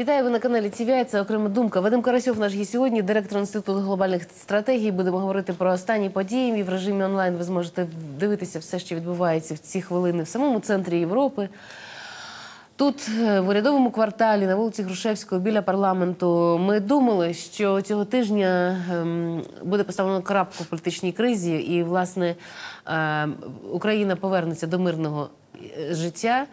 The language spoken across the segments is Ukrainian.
Вітаю ви на каналі ТВІ. Це окрема думка. Вадим Карасьов наш є сьогодні, директор інституту глобальних стратегій. Будемо говорити про останні події. І в режимі онлайн ви зможете дивитися все, що відбувається в ці хвилини в самому центрі Європи. Тут, е, в урядовому кварталі, на вулиці Грушевського, біля парламенту, ми думали, що цього тижня ем, буде поставлено крапку в політичній кризі, і, власне, е, Україна повернеться до мирного е, життя.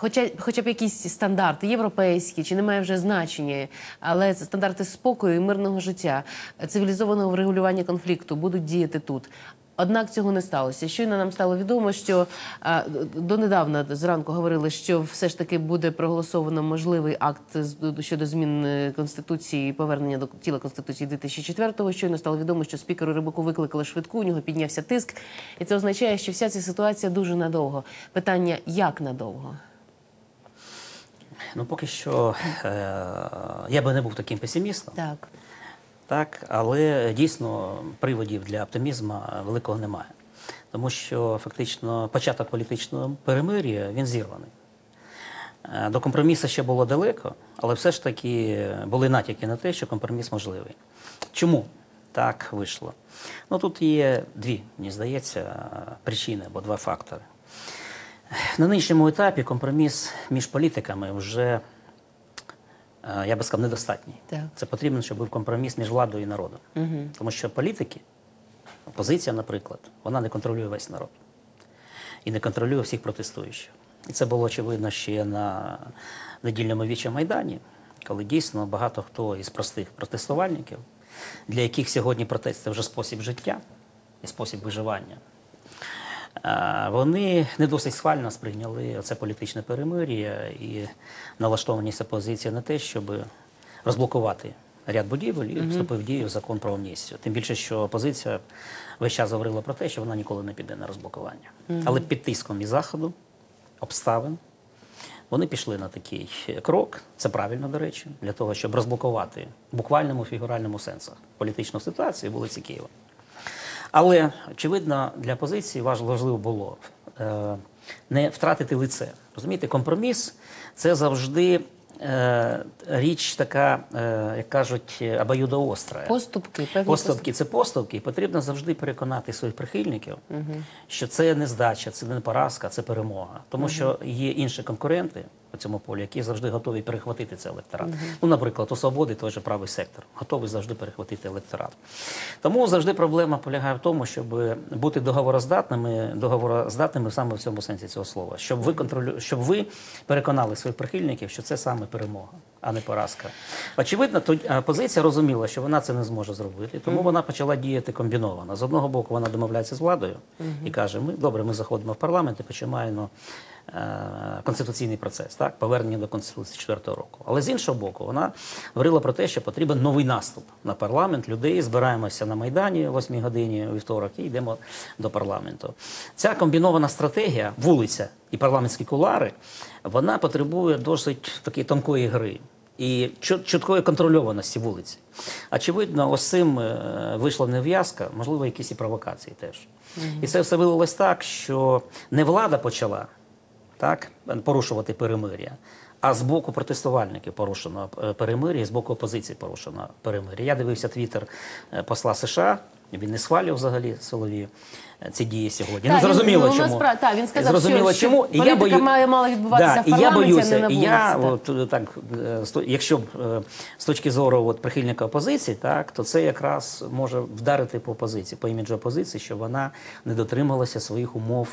Хоча, хоча б якісь стандарти європейські, чи немає вже значення, але стандарти спокою і мирного життя, цивілізованого врегулювання конфлікту будуть діяти тут. Однак цього не сталося. Щойно нам стало відомо, що а, донедавна зранку говорили, що все ж таки буде проголосовано можливий акт щодо змін е, конституції повернення до тіла конституції 2004-го. Щойно стало відомо, що спікеру Рибаку викликали швидку. У нього піднявся тиск, і це означає, що вся ця ситуація дуже надовго. Питання як надовго? Ну, поки що е, я би не був таким песимістом, Так. так, але дійсно приводів для оптимізму великого немає. Тому що фактично початок політичного перемир'я він зірваний. Е, До компромісу ще було далеко, але все ж таки були натяки на те, що компроміс можливий. Чому так вийшло? Ну тут є дві, мені здається, причини або два фактори. На нинішньому етапі компроміс між політиками вже, е, я би сказав, недостатній. Так. Це потрібно, щоб був компроміс між владою і народом. Угу. Тому що політики, опозиція, наприклад, вона не контролює весь народ і не контролює всіх протестуючих. І це було очевидно ще на недільному вічі Майдані, коли дійсно багато хто із простих протестувальників, для яких сьогодні протест це вже спосіб життя і спосіб виживання. Вони не досить схвально сприйняли це політичне перемир'я і налаштованість опозиції на те, щоб розблокувати ряд будівель і вступив в дію закон про амністію. Тим більше, що опозиція весь час говорила про те, що вона ніколи не піде на розблокування. Але під тиском і заходу, обставин, вони пішли на такий крок, це правильно, до речі, для того, щоб розблокувати в буквальному фігуральному сенсах політичну ситуацію вулиці Києва. Але очевидно, для опозиції важ- важливо було е, не втратити лице. Розумієте, компроміс це завжди е, річ така, е, як кажуть, обоюдоостра. Поступки, певні Поступки це поступки, і потрібно завжди переконати своїх прихильників, що це не здача, це не поразка, це перемога. Тому що є інші конкуренти по цьому полі, які завжди готові перехватити цей електорат. Ну, наприклад, у свободи той же правий сектор, готовий завжди перехватити електорат. Тому завжди проблема полягає в тому, щоб бути договороздатними, договороздатними саме в цьому сенсі цього слова, щоб ви контролю, щоб ви переконали своїх прихильників, що це саме перемога, а не поразка. Очевидно, то е, опозиція розуміла, що вона це не зможе зробити, тому вона почала діяти комбіновано. З одного боку, вона домовляється з владою і каже: Ми добре, ми заходимо в парламент і починаємо е, конституційний процес, так повернення до конституції 4-го року. Але з іншого боку, вона говорила про те, що потрібен новий наступ на парламент. Людей збираємося на майдані о 8 годині у вівторок і йдемо до парламенту. Ця комбінована стратегія, вулиця і парламентські кулари, вона потребує досить такої тонкої гри. І чіт- чіткої контрольованості вулиці. Очевидно, ось цим е, вийшла нев'язка, можливо, якісь і провокації теж. І це все вилилось так, що не влада почала так, порушувати перемир'я, а з боку протестувальників порушено е, перемир'я, і з боку опозиції порушено перемир'я. Я дивився твіттер е, посла США. Він не схвалював взагалі силові е, ці дії сьогодні. Та, ну, зрозуміло, він- ну, чому. насправді, Та, він сказав, зрозуміло, що- чому. І я політика бою- має- мала відбуватися да, в і я боюся, а не на і я, вулиці, от, е, так, е, якщо б з точки зору от, прихильника опозиції, так, то це якраз може вдарити по опозиції, по іміджу опозиції, що вона не дотрималася своїх умов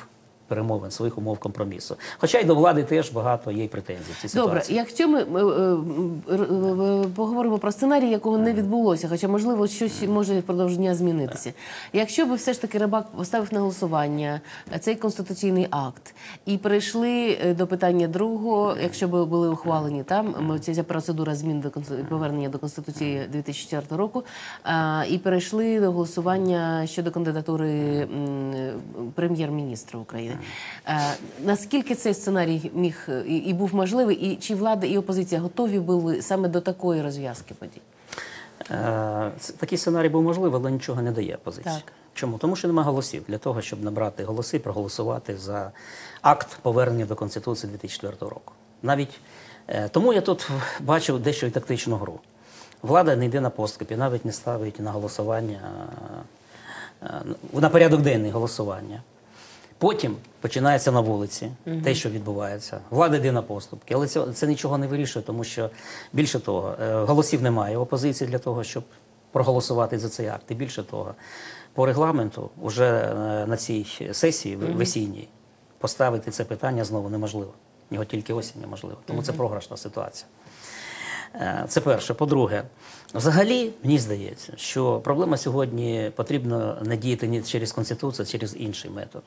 перемовин, своїх умов компромісу. Хоча й до влади теж багато є претензій в цій Добре, ситуації. якщо ми е, е, е, поговоримо про сценарій, якого не відбулося, хоча можливо щось може впродовж дня змінитися. Якщо би все ж таки Рибак поставив на голосування цей конституційний акт і перейшли до питання другого, якщо б були ухвалені там ця процедура змін до повернення до конституції 2004 року, і перейшли до голосування щодо кандидатури прем'єр-міністра України. Е, Наскільки цей сценарій міг е, і, був можливий, і чи влада і опозиція готові були саме до такої розв'язки подій? Е, Такий сценарій був можливий, але нічого не дає опозиції. Так. Чому? Тому що немає голосів для того, щоб набрати голоси, проголосувати за акт повернення до Конституції 2004 року. Навіть Тому я тут бачив дещо і тактичну гру. Влада не йде на поступи, навіть не ставить на голосування, на порядок денний голосування. Потім починається на вулиці те, що відбувається. Влада йде на поступки, але це, це нічого не вирішує, тому що більше того, е, голосів немає в опозиції для того, щоб проголосувати за цей акт. І більше того, по регламенту, вже е, на цій сесії в- весінній поставити це питання знову неможливо. Його тільки осінню можливо. Тому це програшна ситуація. Е, Це перше. По-друге, взагалі, мені здається, що проблема сьогодні потрібно не діяти не через Конституцію, а через інший метод.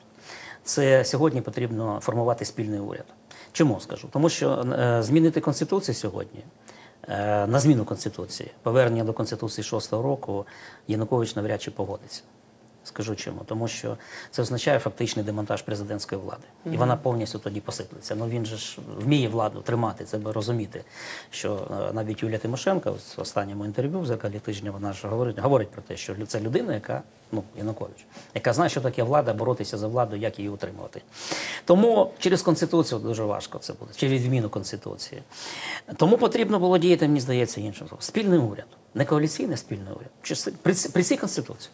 Це сьогодні потрібно формувати спільний уряд. Чому скажу? Тому що е, змінити Конституцію сьогодні, е, на зміну Конституції, повернення до Конституції 6-го року, Янукович навряд чи погодиться. Скажу чому. Тому що це означає фактичний демонтаж президентської влади. І вона повністю тоді посиплеться. Ну він же ж вміє владу тримати, це би розуміти. Що е, навіть Юлія Тимошенко в останньому інтерв'ю в зеркалі тижня вона ж говорить, говорить про те, що це людина, яка, ну, Янукович, яка знає, що таке влада, боротися за владу, як її утримувати. Тому через Конституцію дуже важко це буде, через відміну Конституції. Тому потрібно було діяти, мені здається, іншим. способом. Спільний уряд. Не коаліційний спільний уряд. При, при цій Конституції.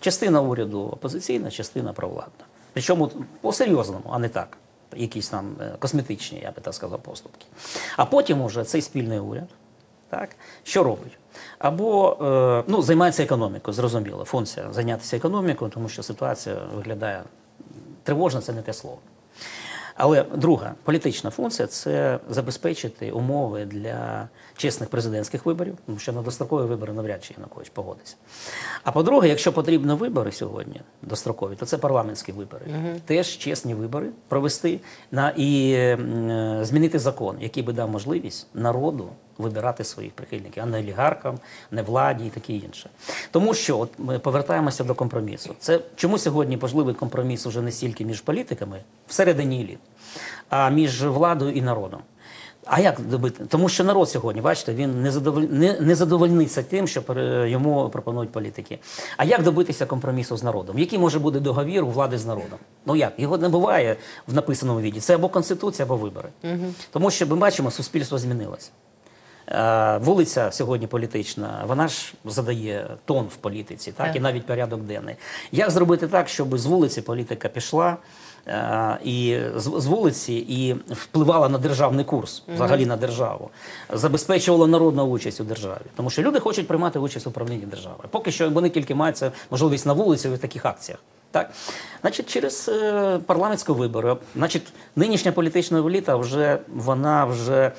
Частина уряду опозиційна, частина провладна. Причому по-серйозному, а не так. Якісь там е, косметичні, я би так сказав, поступки. А потім уже цей спільний уряд так, що робить? Або е, ну, займається економікою, зрозуміло, функція зайнятися економікою, тому що ситуація виглядає тривожна, це не те слово. Але друга політична функція це забезпечити умови для чесних президентських виборів, тому що на дострокові вибори навряд чи Янукович погодиться. А по-друге, якщо потрібно вибори сьогодні дострокові, то це парламентські вибори. Теж чесні вибори провести на і е, змінити закон, який би дав можливість народу вибирати своїх прихильників, а не олігархам, не владі і таке інше. Тому що от ми повертаємося до компромісу. Це чому сьогодні можливий компроміс уже не стільки між політиками всередині еліт, а між владою і народом. А як добити? Тому що народ сьогодні, бачите, він не задоволь... не, не задовольниться тим, що йому пропонують політики. А як добитися компромісу з народом? Який може бути договір у влади з народом? Ну як? Його не буває в написаному віді. Це або конституція, або вибори. Тому що ми бачимо, суспільство змінилося. Вулиця сьогодні політична, вона ж задає тон в політиці, так, і навіть порядок денний. Як зробити так, щоб з вулиці політика пішла і з, вулиці і впливала на державний курс, взагалі на державу, забезпечувала народну участь у державі? Тому що люди хочуть приймати участь в управлінні державою. Поки що вони тільки мають можливість на вулиці в таких акціях. Так, значить, через е, парламентські вибори, значить, нинішня політична еліта вже вона вже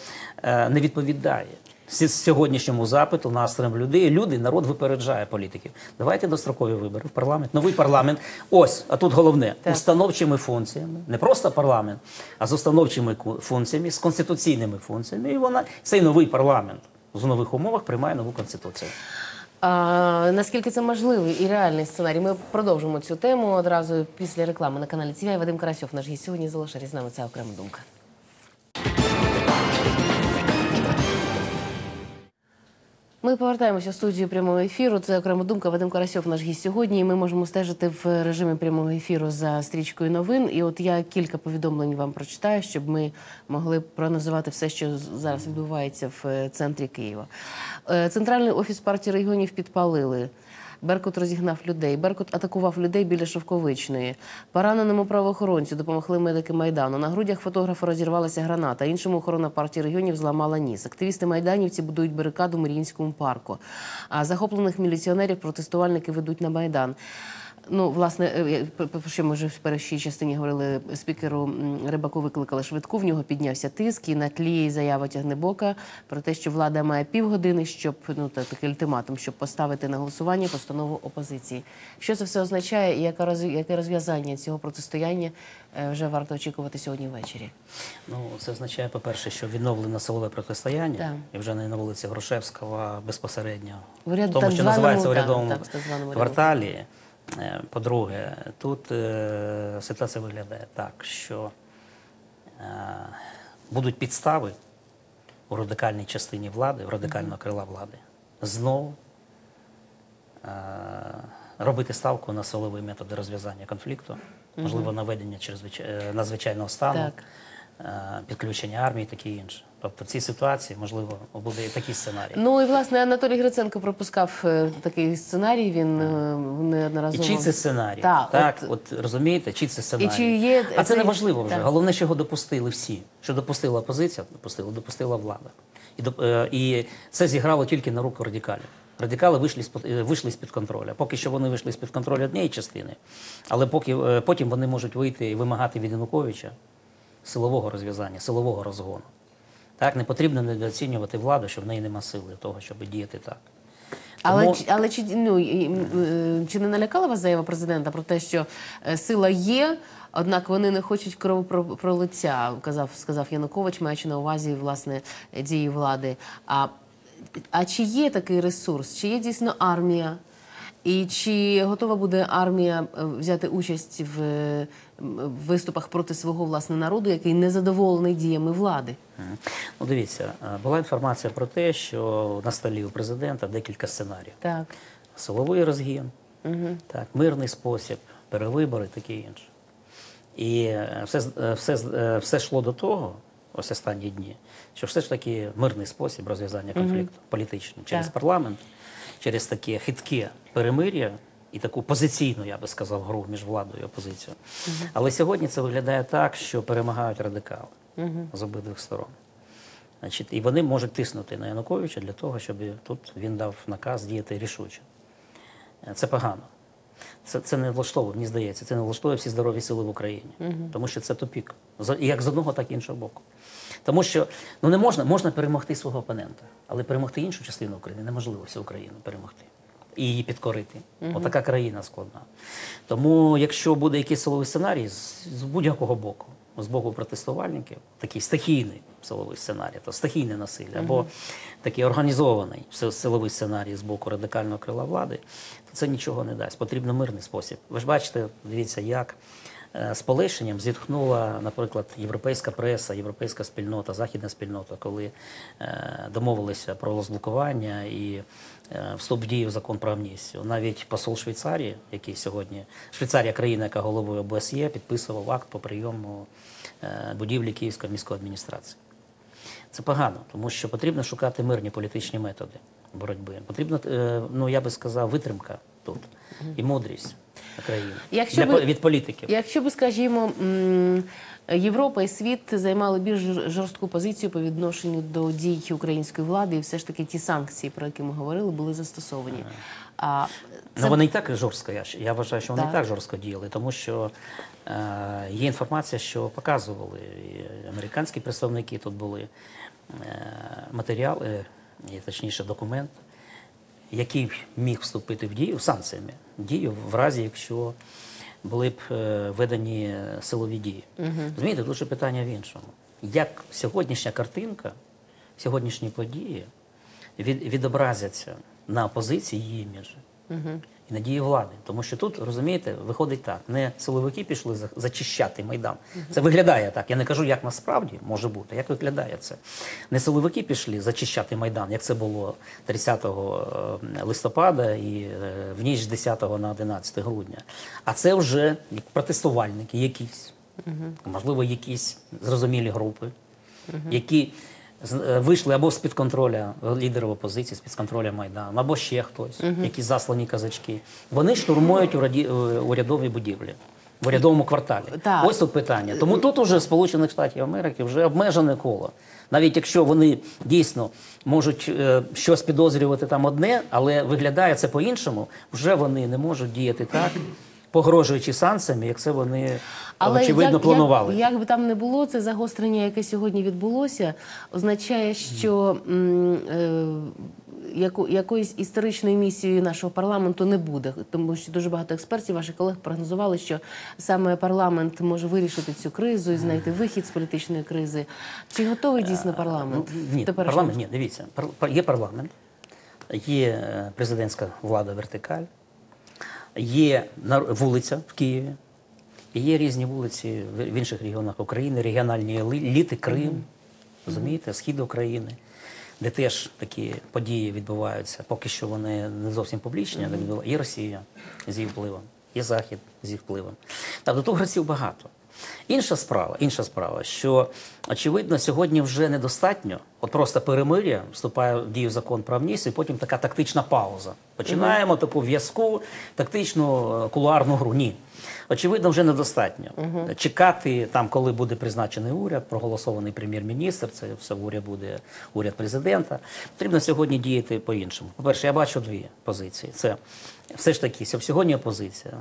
е, не відповідає сьогоднішньому запиту, настроям людей. Люди, народ випереджає політиків. Давайте дострокові вибори в парламент, новий парламент. Ось, а тут головне Так. установчими функціями, не просто парламент, а з установчими функціями, з конституційними функціями. І вона цей новий парламент в нових умовах приймає нову конституцію. А, наскільки це можливий і реальний сценарій? Ми продовжимо цю тему одразу після реклами на каналі ТВ. Вадим Карасьов, наш гість сьогодні залишає з нами. Це окрема думка. Ми повертаємося в студію прямого ефіру. Це окрема думка. Вадим Карасьов, наш гість сьогодні. І ми можемо стежити в режимі прямого ефіру за стрічкою новин. І от я кілька повідомлень вам прочитаю, щоб ми могли проаналізувати все, що зараз відбувається в е, центрі Києва. Е, Центральний офіс партії регіонів підпалили. Беркут розігнав людей. Беркут атакував людей біля Шовковичної. Пораненому правоохоронцю допомогли медики Майдану. На грудях фотографа розірвалася граната. Іншому охорона партії регіонів зламала ніс. Активісти майданівці будують барикаду в Маріїнському парку. А захоплених міліціонерів протестувальники ведуть на майдан. Ну, власне, е, про- що ми вже в першій частині говорили, спікеру Рибаку викликали швидку. В нього піднявся тиск і на тлі заява Тягнебока про те, що влада має півгодини, щоб ну та такий ультиматум, щоб поставити на голосування постанову опозиції. Що це все означає, і яке роз- яке розв'язання цього протистояння е, вже варто очікувати сьогодні ввечері? Ну, це означає, по-перше, що відновлено силове протистояння, Так. і вже не на вулиці Грушевського, а безпосередньо уряд- в тому, що називається урядовому кварталі. Е, По-друге, тут е, ситуація виглядає так, що е, будуть підстави у радикальній частині влади, у радикального крила влади, знову е, робити ставку на силові методи розв'язання конфлікту, можливо, наведення надзвичайного стану, е, підключення армії, таке інше. Тобто в цій ситуації можливо буде і такий сценарій. Ну і власне Анатолій Гриценко пропускав е, такий сценарій. Він е, І неодноразово чий це сценарій? Так, так от- от, розумієте, чий це сценарій? чи є а це не важливо вже. так. Головне, що його допустили всі. Що допустила опозиція, допустила, допустила влада. І, е, і це зіграло тільки на руку радикалів. Радикали вийшли з вийшли з-під контролю. Поки що вони вийшли з-під контролю однієї частини, але поки, потім вони можуть вийти і вимагати від Януковича силового розв'язання, силового розгону. Так, не потрібно недооцінювати владу, що в неї нема сили того, щоб діяти так. Але, Тому- чи- але чи, ну, е, чи не налякала вас заява президента про те, що е, сила є, однак вони не хочуть кровопролиття, казав, сказав Янукович, маючи на увазі власне дії влади. А, а чи є такий ресурс? Чи є дійсно армія? І чи готова буде армія е, взяти участь в, в виступах проти свого власне народу, який незадоволений діями влади? Ну, дивіться, е, була інформація про те, що на столі у президента декілька сценаріїв: Так. силовий розгін, так, мирний спосіб, перевибори, таке інше. І е, все, е, все, все йшло до того, ось останні дні, що все ж таки мирний спосіб розв'язання конфлікту політичний через Так. парламент, через таке хитке перемир'я і таку позиційну, я би сказав, гру між владою і опозицією. Але сьогодні це виглядає так, що перемагають радикали з обидвих сторон. Значить, і вони можуть тиснути на Януковича для того, щоб тут він дав наказ діяти рішуче. Е, Це погано. Це, це не влаштовує, мені здається, це не влаштовує всі здорові сили в Україні. Тому що це тупік. Як з одного, так і іншого боку. Тому що ну не можна, можна перемогти свого опонента, але перемогти іншу частину України неможливо всю Україну перемогти і її підкорити. Отака країна складна. Тому, якщо буде якийсь силовий сценарій з, з будь-якого боку, з боку протестувальників, такий стихійний силовий сценарій, то стихійне насилля, або такий організований силовий сценарій з боку радикального крила влади, то це нічого не дасть. Потрібно мирний спосіб. Ви ж бачите, дивіться, як з полегшенням зітхнула, наприклад, європейська преса, європейська спільнота, західна спільнота, коли е, домовилися про розблокування і е, вступ в дію закон про амністію. Навіть посол Швейцарії, який сьогодні Швейцарія країна, яка головує ОБСЄ, підписував акт по прийому е, будівлі Київської міської адміністрації. Це погано, тому що потрібно шукати мирні політичні методи боротьби. Потрібно, е, ну я би сказав, витримка тут і мудрість країни Якщо для, ви- від політиків. Якщо би, скажімо, Європа і світ займали більш жорстку позицію по відношенню до дій української влади, і все ж таки ті санкції, про які ми говорили, були застосовані. А Ну, вони і так жорстко, я, я вважаю, що вони Так. і так жорстко діяли, тому що е, є інформація, що показували, і американські представники тут були е, матеріали, і, точніше документ, який міг вступити в дію санкціями, дію в разі, якщо були б видані введені силові дії. Розумієте, тут же питання в іншому. Як сьогоднішня картинка, сьогоднішні події від, відобразяться на опозиції її іміджі і на дії влади. Тому що тут, розумієте, виходить так: не силовики пішли зачищати Майдан. Це виглядає так. Я не кажу, як насправді може бути, як виглядає це. Не силовики пішли зачищати Майдан, як це було 30 е, листопада і е, в ніч з 10 на 11 грудня. А це вже протестувальники якісь, можливо, якісь зрозумілі групи, які вийшли або з-під контроля лідерів опозиції, з-під контроля Майдану, або ще хтось, якісь заслані казачки. Вони штурмують ураді- е, урядові будівлі. В урядовому кварталі. Так. Ось тут питання. Тому тут уже Сполучених Штатів Америки вже обмежене коло. Навіть якщо вони дійсно можуть е, щось підозрювати там одне, але виглядає це по-іншому, вже вони не можуть діяти так, погрожуючи санкціями, як це вони очевидно як, планували. Як, як би там не було, це загострення, яке сьогодні відбулося, означає, що м, е, яку, якоїсь історичної місії нашого парламенту не буде, тому що дуже багато експертів, ваших колег прогнозували, що саме парламент може вирішити цю кризу і знайти вихід з політичної кризи. Чи готовий дійсно парламент? Ну, в ні, парламент, ні, дивіться, є парламент, є е, президентська влада вертикаль, є вулиця в Києві, і є різні вулиці в інших регіонах України, регіональні еліти, Крим, розумієте, схід України, де теж такі події відбуваються. Поки що вони не зовсім публічні, але. Є Росія з її впливом, є Захід з їх впливом. Та до того гравців багато. Інша справа, інша справа, що очевидно сьогодні вже недостатньо. От просто перемир'я вступає в дію закон про амністію, потім така тактична пауза. Починаємо таку в'язку, тактичну е, кулуарну гру. Ні. Очевидно, вже недостатньо. Чекати там, коли буде призначений уряд, проголосований прем'єр-міністр, це все уряд буде уряд президента. Потрібно сьогодні діяти по-іншому. По-перше, я бачу дві позиції. Це все ж таки, сьогодні опозиція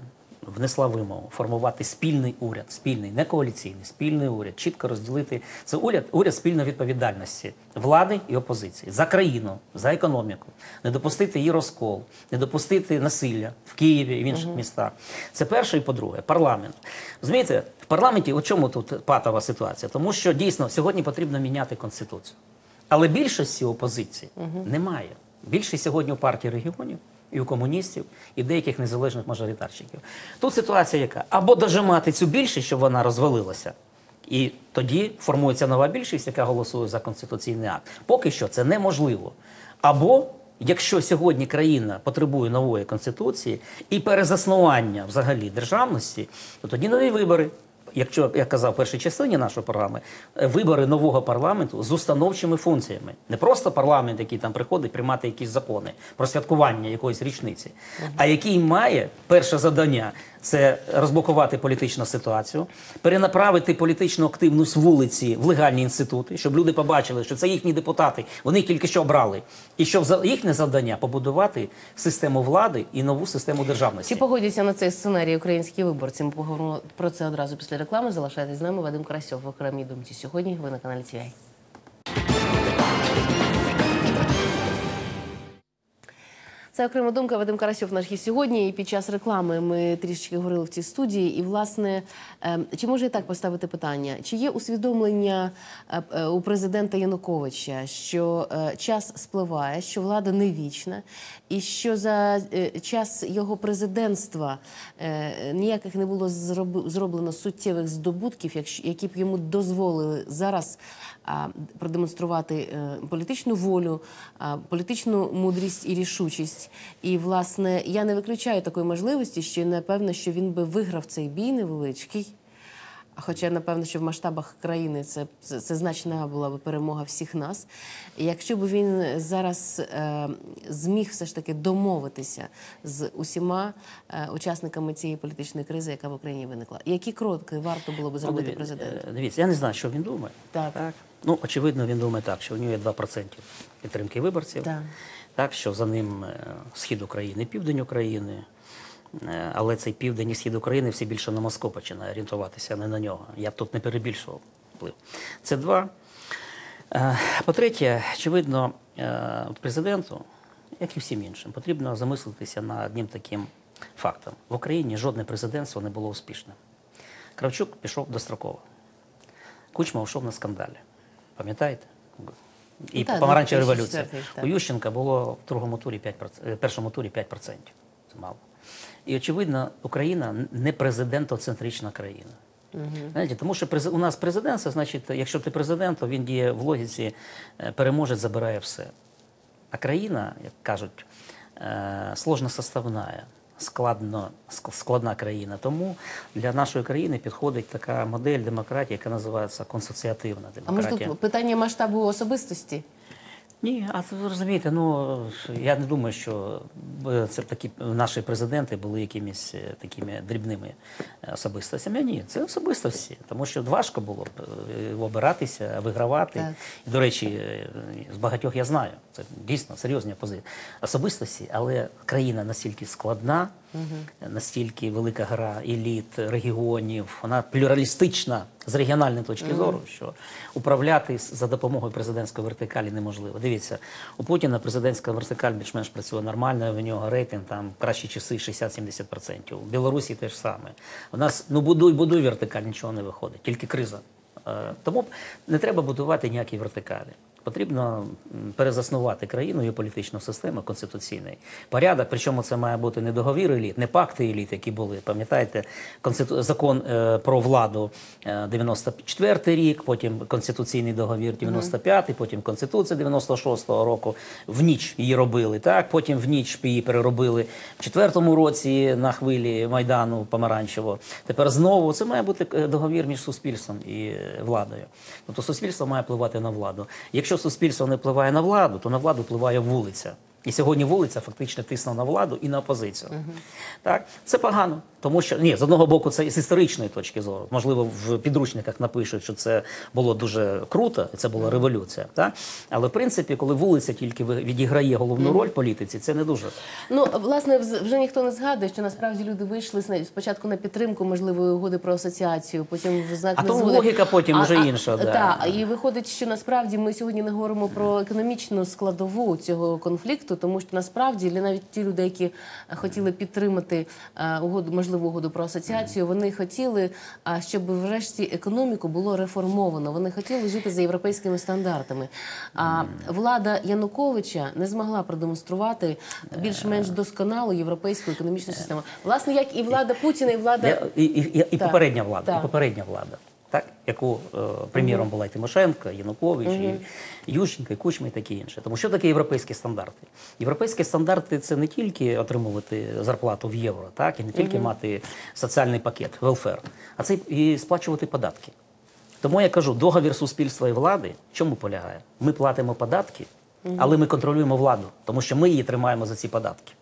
внесла вимогу формувати спільний уряд, спільний, не коаліційний, спільний уряд, чітко розділити це уряд, уряд спільної відповідальності влади і опозиції за країну, за економіку, не допустити її розкол, не допустити насилля в Києві і в інших містах. Це перше і по-друге, парламент. Розумієте, в парламенті у чому тут патова ситуація? Тому що дійсно сьогодні потрібно міняти конституцію. Але більшості опозиції немає. Більшість сьогодні у партії регіонів і у комуністів, і деяких незалежних мажоритарщиків. Тут ситуація яка? Або дожимати цю більшість, щоб вона розвалилася, і тоді формується нова більшість, яка голосує за конституційний акт. Поки що це неможливо. Або якщо сьогодні країна потребує нової конституції і перезаснування взагалі державності, то тоді нові вибори. Якщо я казав в першій частині нашої програми, е, вибори нового парламенту з установчими функціями, не просто парламент, який там приходить приймати якісь закони про святкування якоїсь річниці, а який має перше завдання це розблокувати політичну ситуацію, перенаправити політичну активність вулиці в легальні інститути, щоб люди побачили, що це їхні депутати, вони тільки що обрали, і за їхнє завдання побудувати систему влади і нову систему державності. Чи погодяться на цей сценарій українські виборці? Ми поговоримо про це одразу після реклами. Залишайтесь з нами. Вадим Карасьов в окремій думці. Сьогодні ви на каналі ТВА. Це окрема думка. Вадим Карасьов наш гість сьогодні. І під час реклами ми трішечки говорили в цій студії. І власне, ем, чи може я так поставити питання? Чи є усвідомлення е, е, у президента Януковича, що е, час спливає, що влада не вічна, і що за час його президентства ніяких не було зроб- зроблено суттєвих здобутків, які б йому дозволили зараз продемонструвати політичну волю, політичну мудрість і рішучість. І власне я не виключаю такої можливості, що напевно, що він би виграв цей бій невеличкий. Хоча, напевно, що в масштабах країни це, це, це значна була б перемога всіх нас. Якщо б він зараз е, зміг все ж таки домовитися з усіма е, учасниками цієї політичної кризи, яка в Україні виникла, які кроки варто було б зробити Ну, президенту? е, Дивіться, я не знаю, що він думає. Так. Ну, очевидно, він думає так, що у нього є 2% підтримки виборців, Так. Так, що за ним е, схід України, південь України. Е, Але цей південь і схід України все більше на Москву починає орієнтуватися, а не на нього. Я б тут не перебільшував вплив. Це два. Е, По-третє, очевидно, президенту, як і всім іншим, потрібно замислитися над одним таким фактом. В Україні жодне президентство не було успішним. Кравчук пішов достроково. Кучма йшов на скандалі. Пам'ятаєте? І Ну, так, помаранчева революція. так. У Ющенка було в другому турі 5%, е, першому турі 5%. Це мало. І очевидно, Україна не президентоцентрична країна. Знаєте, тому що у нас президент, це значить, якщо ти президент, то він діє в логіці е, переможець забирає все. А країна, як кажуть, е, сложно составна, складно, ск- складна країна. Тому для нашої країни підходить така модель демократії, яка називається консоціативна А може демократія. тут питання масштабу особистості? Ні, а ви розумієте, ну я не думаю, що е, це такі наші президенти були якимись е, такими дрібними особистостями. Ні, це особистості, тому що важко було б е, обиратися, вигравати. Так. І, до речі, з багатьох я знаю. Це дійсно серйозні пози- особистості, але країна настільки складна, настільки велика гра еліт, регіонів, вона плюралістична з регіональної точки зору, що управляти за допомогою президентської вертикалі неможливо. Дивіться, у Путіна президентська вертикаль більш-менш працює нормально, в нього рейтинг там кращі часи 60-70%. У Білорусі теж саме. У нас ну будуй, будуй вертикаль, нічого не виходить, тільки криза. Е, Тому не треба будувати ніякі вертикалі. Потрібно перезаснувати країну і політичну систему конституційний порядок. Причому це має бути не договір еліт, не пакти еліт, які були. Пам'ятаєте, конститу... закон е, про владу е, 94 рік, потім конституційний договір 95, потім конституція 96-го року. В ніч її робили. Так, потім в ніч її переробили в четвертому році на хвилі майдану помаранчево. Тепер знову це має бути е, договір між суспільством і е, владою. Тобто суспільство має впливати на владу. Якщо суспільство не впливає на владу, то на владу впливає вулиця. І сьогодні вулиця фактично тисне на владу і на опозицію. Так, це погано, тому що ні, з одного боку, це з історичної точки зору. Можливо, в підручниках напишуть, що це було дуже круто, це була революція. Так? Але в принципі, коли вулиця тільки відіграє головну роль в політиці, це не дуже. Ну, власне, вже ніхто не згадує, що насправді люди вийшли спочатку на підтримку можливої угоди про асоціацію, потім в знак А тому незгоди. логіка потім вже інша, да. Так, і виходить, що насправді ми сьогодні не говоримо про економічну складову цього конфлікту, тому що насправді навіть ті люди, які хотіли підтримати е, угоду, можливу угоду про асоціацію, вони хотіли, щоб врешті економіку було реформовано. Вони хотіли жити за європейськими стандартами. А влада Януковича не змогла продемонструвати більш-менш досконалу європейську економічну систему. Власне, як і влада Путіна, і влада і, і, і, і попередня влада, Так. і попередня влада, так, яку е, прем'єром була і Тимошенко, Янукович, і Ющенко, і Кучма, і таке інше. Тому що таке європейські стандарти? Європейські стандарти це не тільки отримувати зарплату в євро, так, і не тільки мати соціальний пакет, велфер, а це і сплачувати податки. Тому я кажу, договір суспільства і влади в чому полягає? Ми платимо податки, але ми контролюємо владу, тому що ми її тримаємо за ці податки.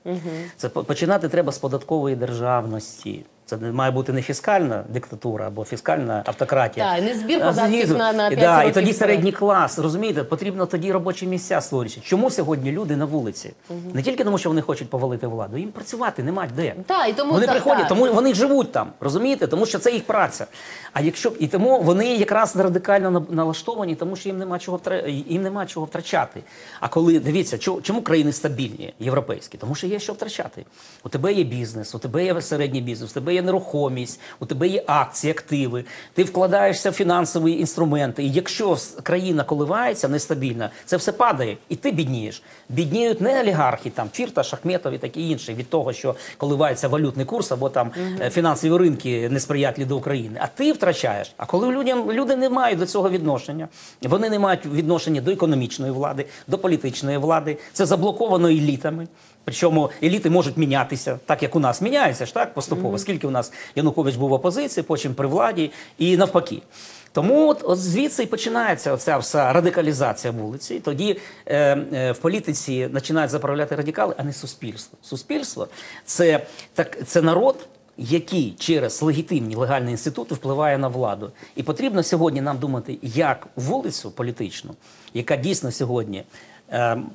Це починати треба з податкової державності. Це має бути не фіскальна диктатура або фіскальна автократія. Так, не збір податків на- на І п'ять да, і тоді середній клас. Розумієте, потрібно тоді робочі місця створювати. Чому сьогодні люди на вулиці? Не тільки тому, що вони хочуть повалити владу, їм працювати немає де. Та, і тому вони та- приходять, так. тому вони живуть там, розумієте? Тому що це їх праця. А якщо і тому вони якраз радикально налаштовані, тому що їм нема чого їм нема чого втрачати. А коли дивіться, чому, чому країни стабільні європейські? Тому що є що втрачати. У тебе є бізнес, у тебе є середній бізнес, у тебе є нерухомість, у тебе є акції, активи. Ти вкладаєшся в фінансові інструменти. І якщо країна коливається нестабільна, це все падає, і ти біднієш. Бідніють не олігархи, там Фірташ, Ахметов і такі інші від того, що коливається валютний курс або там е, фінансові ринки несприятливі до України. А ти втрачаєш. А коли людям люди не мають до цього відношення, вони не мають відношення до економічної влади, до політичної влади. Це заблоковано елітами. Причому еліти можуть мінятися, так як у нас міняється ж так поступово. Скільки у нас Янукович був в опозиції, потім при владі і навпаки. Тому от, от звідси і починається оця вся радикалізація вулиці. І Тоді е, е, в політиці починають заправляти радикали, а не суспільство. Суспільство це так, це народ. Який через легітимні легальні інститути впливає на владу, і потрібно сьогодні нам думати, як вулицю політичну, яка дійсно сьогодні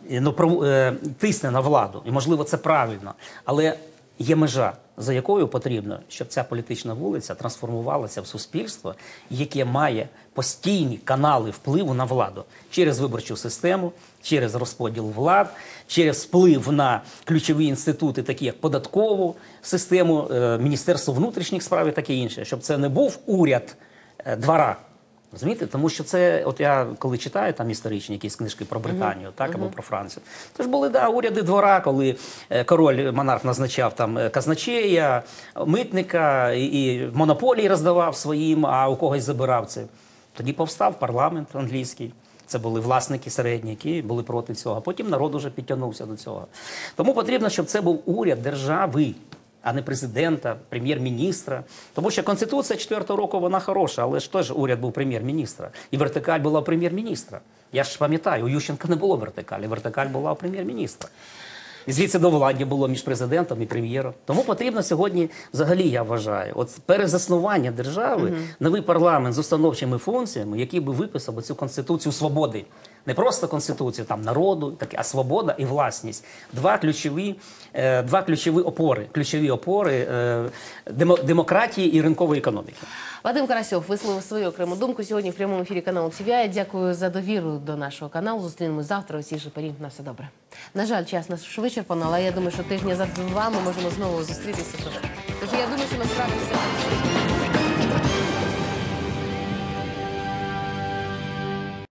ну, пров- е, тисне на владу, і можливо це правильно, але є межа, за якою потрібно, щоб ця політична вулиця трансформувалася в суспільство, яке має постійні канали впливу на владу через виборчу систему, через розподіл влад, через вплив на ключові інститути, такі як податкову систему, е, Міністерство внутрішніх справ і таке інше, щоб це не був уряд е, двора. Розумієте? Тому що це, от я коли читаю там історичні якісь книжки про Британію, так або про Францію, це ж були да, уряди двора, коли е, король монарх назначав там е, казначея, митника і, і монополії роздавав своїм, а у когось забирав це. Тоді повстав парламент англійський. Це були власники середні, які були проти цього. Потім народ уже підтягнувся до цього. Тому потрібно, щоб це був уряд держави, а не президента, прем'єр-міністра. Тому що Конституція 4-го року вона хороша, але ж теж уряд був прем'єр-міністра. І вертикаль була прем'єр-міністра. Я ж пам'ятаю, у Ющенка не було вертикалі, вертикаль була у прем'єр-міністра. І звідси до владі було між президентом і прем'єром. Тому потрібно сьогодні, взагалі, я вважаю, от перезаснування держави, новий парламент з установчими функціями, який би виписав цю конституцію свободи. Не просто конституцію там народу, таке, а свобода і власність. Два ключові, е, два ключові опори, ключові опори е, демо- демократії і ринкової економіки. Вадим Карасьов висловив свою окрему думку сьогодні в прямому ефірі каналу TVI. Дякую за довіру до нашого каналу. Зустрінемось завтра. Усі ж парі. На все добре. На жаль, час наш вичерпано, але я думаю, що тижня за два ми можемо знову зустрітися. Тож я думаю, що насправді все.